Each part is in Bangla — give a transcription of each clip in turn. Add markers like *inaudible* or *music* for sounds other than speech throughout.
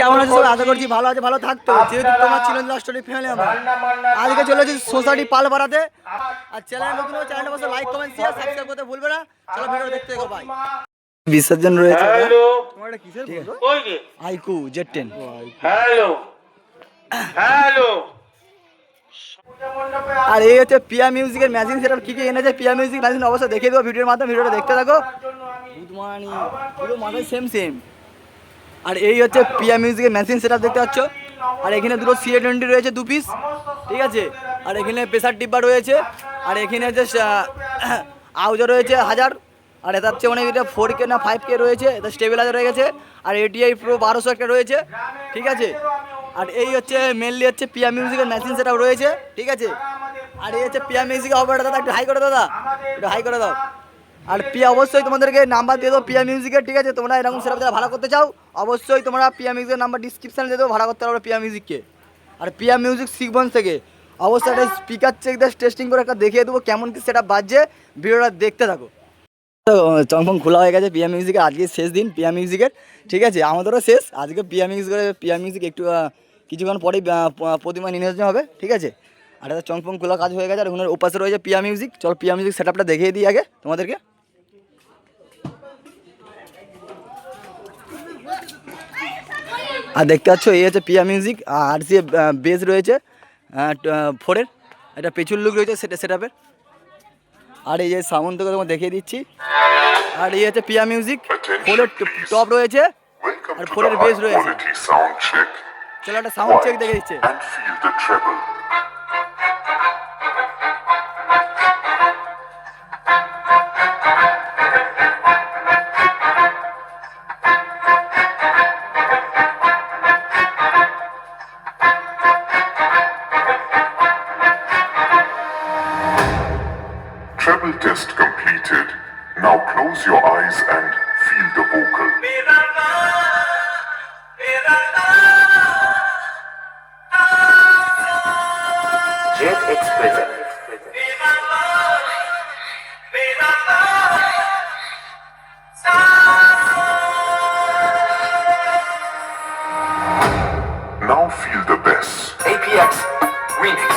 কেমন আছে সবাই? আশা করছি ভালো আছে ভালো থাকতো। যেহেতু তোমার ছিল ফ্যামিলি আমার। আজকে চলে এসেছি সোসাইটি পালপাড়াতে আর চ্যানেল নতুন চ্যানেলটা বসে লাইক কমেন্ট শেয়ার সাবস্ক্রাইব করতে ভুলবে না। চলো ভিডিও দেখতে থাকো ভাই বিসর্জন রয়েছে হ্যালো। তোমার এটা কিসের iQOO Z ten hello. Hello. আর এই হচ্ছে পিয়া মিউজিকের ম্যাজিং সেটআপ কি কি এনেছে পিয়া মিউজিক ম্যাজিং অবশ্যই দেখিয়ে দেবো ভিডিওর মাধ্যমে ভিডিওটা দেখতে থাকো। গুড মর্নিং পুরো মাথায় সেম সেম আর এই হচ্ছে পিয়া মিউজিকের মেশিন সেটা দেখতে পাচ্ছ। আর এখানে দুটো সিএ টোয়েন্টি রয়েছে দু পিস ঠিক আছে? আর এখানে প্রেসার ডিব্বা রয়েছে। আর এখানে হচ্ছে *coughs* আউজা রয়েছে হাজার। আর এটা হচ্ছে মানে এটা ফোর কে না ফাইভ কে রয়েছে, এটা স্টেবিলাইজার রয়ে গেছে। আর এটিআই প্রো বারোশো একটা রয়েছে, ঠিক আছে? আর এই হচ্ছে মেনলি হচ্ছে পিয়া মিউজিকের মেশিন সেটআপ রয়েছে, ঠিক আছে? আর এই হচ্ছে পিয়া মিউজিকের অপারেটর দাদা, একটু হাই করে দাদা। একটু হাই করে দাও। আর পিয়া অবশ্যই তোমাদেরকে নাম্বার দিয়ে দেবো পিয়া মিউজিকের ঠিক আছে? তোমরা এরকম সেরকম যারা ভাড়া করতে চাও, অবশ্যই তোমরা পিয়া মিউজিকের নাম্বার ডিসক্রিপশানে দিয়ে দেবো ভাড়া করতে পারবে পিয়া মিউজিককে আর পিয়া মিউজিক শিখবন থেকে, অবশ্যই একটা স্পিকার চেক দিয়ে টেস্টিং করে একটা দেখিয়ে দেবো কেমন কি সেটা বাজছে, ভিডিওটা দেখতে থাকো। চম্পং খোলা হয়ে গেছে পিয়া মিউজিকের আজকে শেষ দিন পিয়া মিউজিকের ঠিক আছে? আমাদেরও শেষ, আজকে পিয়া মিউজিকের পিয়া মিউজিক একটু কিছুক্ষণ পরেই প্রতিমা নির্বাচন হবে, ঠিক আছে? আর এটা চংপং খোলা কাজ হয়ে গেছে, আর ওখানে ওপাশে রয়েছে পিয়া মিউজিক চল পিয়া মিউজিক সেট আপটা দেখিয়ে দিই আগে তোমাদেরকে। আর দেখতে পাচ্ছ এই হচ্ছে পিয়া মিউজিক আর সি বেস রয়েছে ফোরের এটা পেছুর লুক রয়েছে সেটা সেট আপের আর এই যে সামন্তকে তোমার তোমাকে দেখিয়ে দিচ্ছি। আর এই হচ্ছে পিয়া মিউজিক ফোরের টপ রয়েছে আর ফোরের বেস রয়েছে। চলো একটা সাউন্ড চেক দেখে দিচ্ছে। Level test completed. Now close your eyes and feel the vocal. Jet Express. Now feel the bass. APX Remix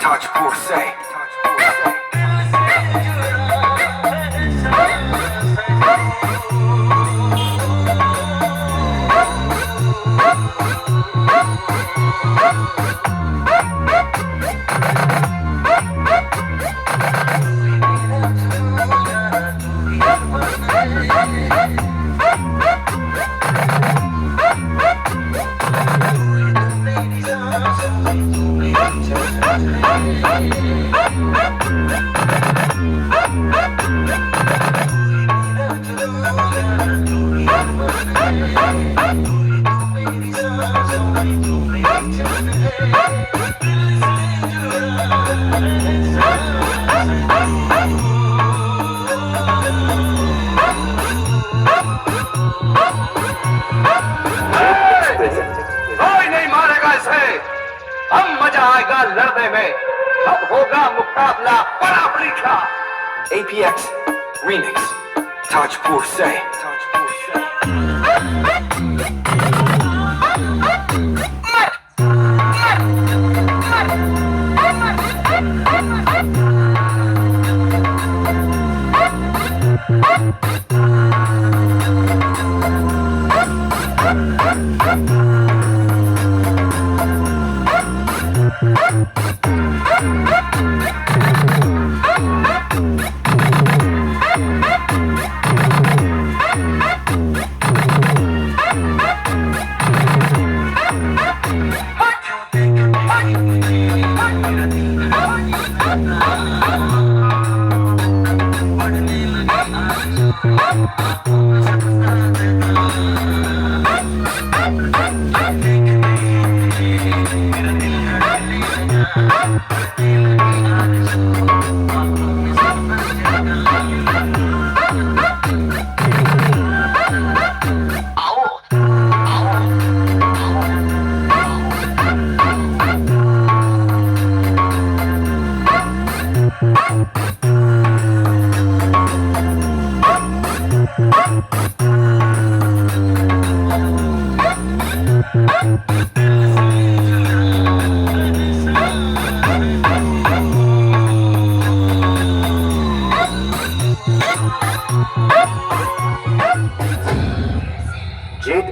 Touch pour say. लड़ने में अब होगा मुकाबला बड़ा परीक्षा APX Remix Touch pour है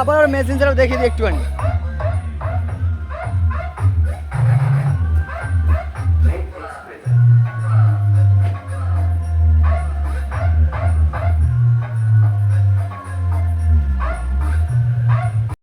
আবার সেটআপ দেখিয়ে দিই একটুখানি।